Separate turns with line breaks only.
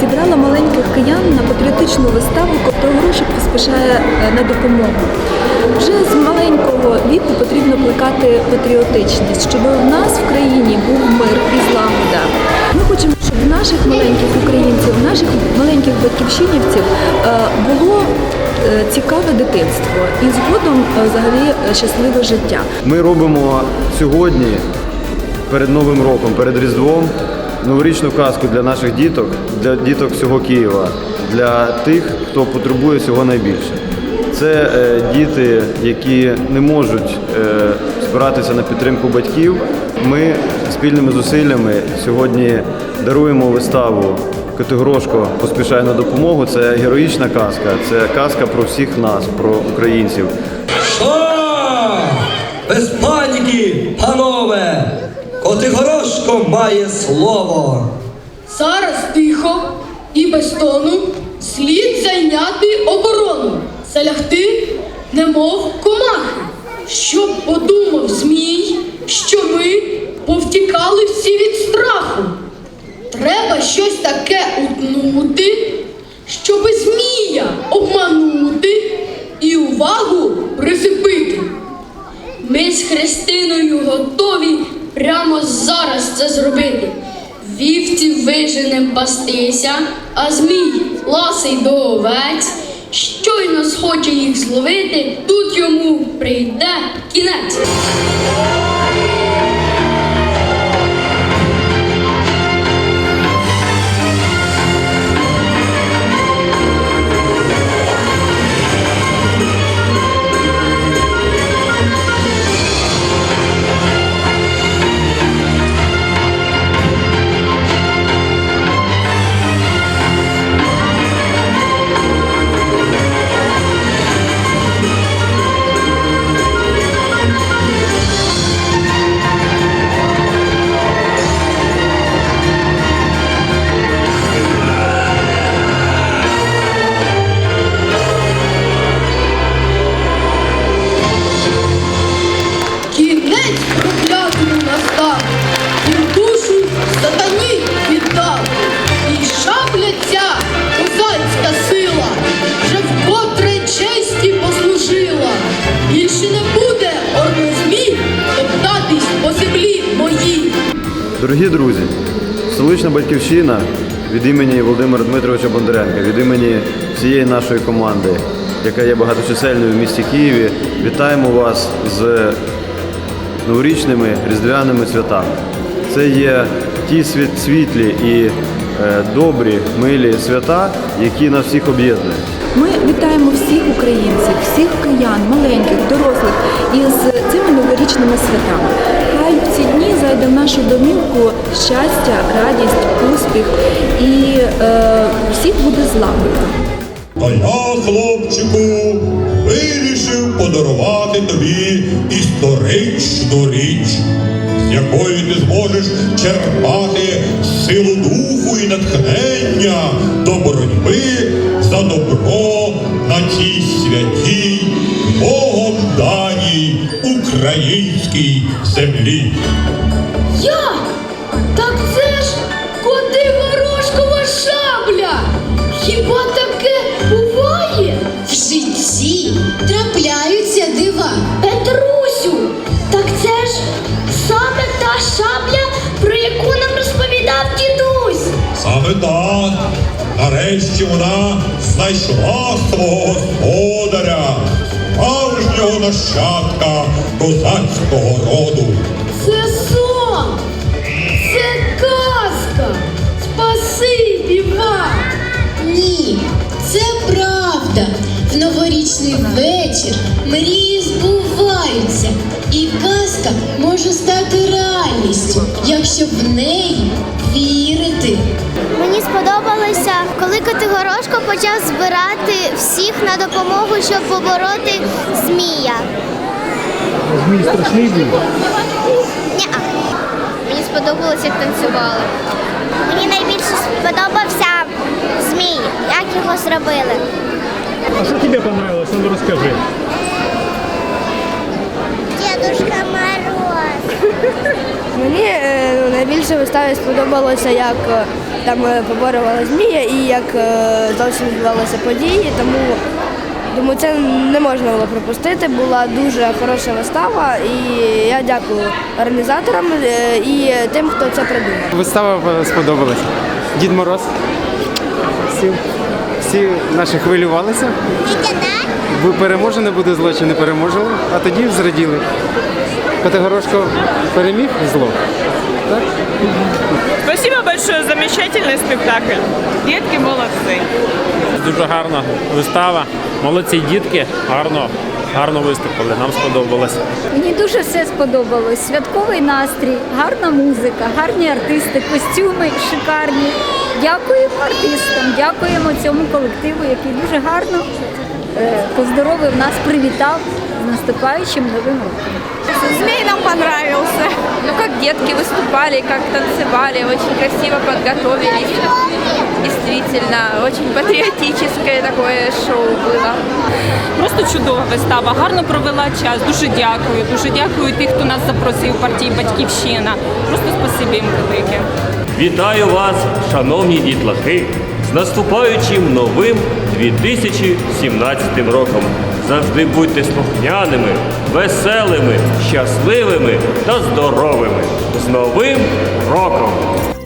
збирала маленьких киян на патріотичну виставу Коптогорошок поспішає е, на допомогу. Вже з маленького віку потрібно плекати патріотичність, щоб в нас в країні був мир і злагода. Ми хочемо, щоб в наших маленьких українців, наших маленьких батьківщинівців е, було е, цікаве дитинство і згодом взагалі щасливе життя.
Ми робимо сьогодні, перед Новим роком, перед Різдвом, новорічну казку для наших діток, для діток всього Києва, для тих, хто потребує цього найбільше. Це е, діти, які не можуть е, збиратися на підтримку батьків. Ми спільними зусиллями сьогодні даруємо виставу Котигорошко поспішає на допомогу. Це героїчна казка, це казка про всіх нас, про українців.
Без паніки, панове! Котигорошко має слово.
Зараз тихо і без тону слід зайняти оборону, залягти, немов комахи, щоб подумав змій, що ми повтікали всі від страху. Треба щось таке утнути, щоби змія обманути і увагу присипити. Ми з Христиною готові прямо зараз це зробити. Вівці виженем пастися, а змій ласий до овець. Щойно схоче їх зловити, тут йому прийде кінець.
Дорогі друзі, столична батьківщина від імені Володимира Дмитровича Бондаренка, від імені всієї нашої команди, яка є багаточисельною в місті Києві, вітаємо вас з новорічними різдвяними святами. Це є ті світ- світлі і е, добрі, милі свята, які нас всіх об'єднують.
Ми вітаємо всіх українців, всіх киян, маленьких, дорослих із цими новорічними святами. Зайде в нашу домівку щастя, радість, успіх і е, всіх буде злагода.
А я, хлопчику, вирішив подарувати тобі історичну річ, з якої ти зможеш черпати силу духу і натхнення до боротьби за добро на цій святій, Богом даній українській землі.
Як? Так це ж Котигорошкова шабля! Хіба таке буває?
В житті трапляються дива.
Петрусю, так це ж саме та шабля, про яку нам розповідав дідусь.
Саме так. Нарешті вона знайшла свого господаря, справжнього нащадка козацького роду.
Це сон, це казка. Спасибі вам.
Ні, це правда. В новорічний вечір мрії збуваються, і казка може стати реальністю, якщо в неї вірити.
Мені сподобалося, коли Котигорошко почав збирати всіх на допомогу, щоб побороти змія.
Змій страшний був.
ні Мені сподобалося, як танцювали. Мені найбільше сподобався змій, як його зробили.
А що тобі понравилось? Ну розкажи.
Дідушка Мороз.
Мені е, найбільше виставі сподобалося, як е, там е, поборювала змія і як е, зовсім відбувалися події, тому думаю, це не можна було пропустити. Була дуже хороша вистава, і я дякую організаторам і тим, хто це придумав.
Вистава сподобалась. Дід Мороз. Всі, всі наші хвилювалися. Ви переможе, не буде зло чи не переможемо, а тоді зраділи. Котигорошко переміг зло. Так?
Спасибо большое, замечательный спектакль. Детки молодцы.
Дуже гарна вистава. Молодці дітки, гарно, гарно виступили. Нам сподобалось.
Мені дуже все сподобалось. Святковий настрій, гарна музика, гарні артисти, костюми шикарні. Дякуємо артистам, дякуємо цьому колективу, який дуже гарно е, поздоровив нас, привітав з наступаючим новим роком.
Змей нам понравился. Ну, как детки выступали, как танцевали, очень красиво подготовились. Действительно, очень патриотическое такое шоу было.
Просто чудова вистава, гарно провела час. Дуже дякую. Дуже дякую тих, хто нас запросив партій Батьківщина. Просто спасибі їм велике.
Вітаю вас, шановні дітлахи, з наступаючим новим 2017 роком. Завжди будьте слухняними, веселими, щасливими та здоровими. З Новим роком!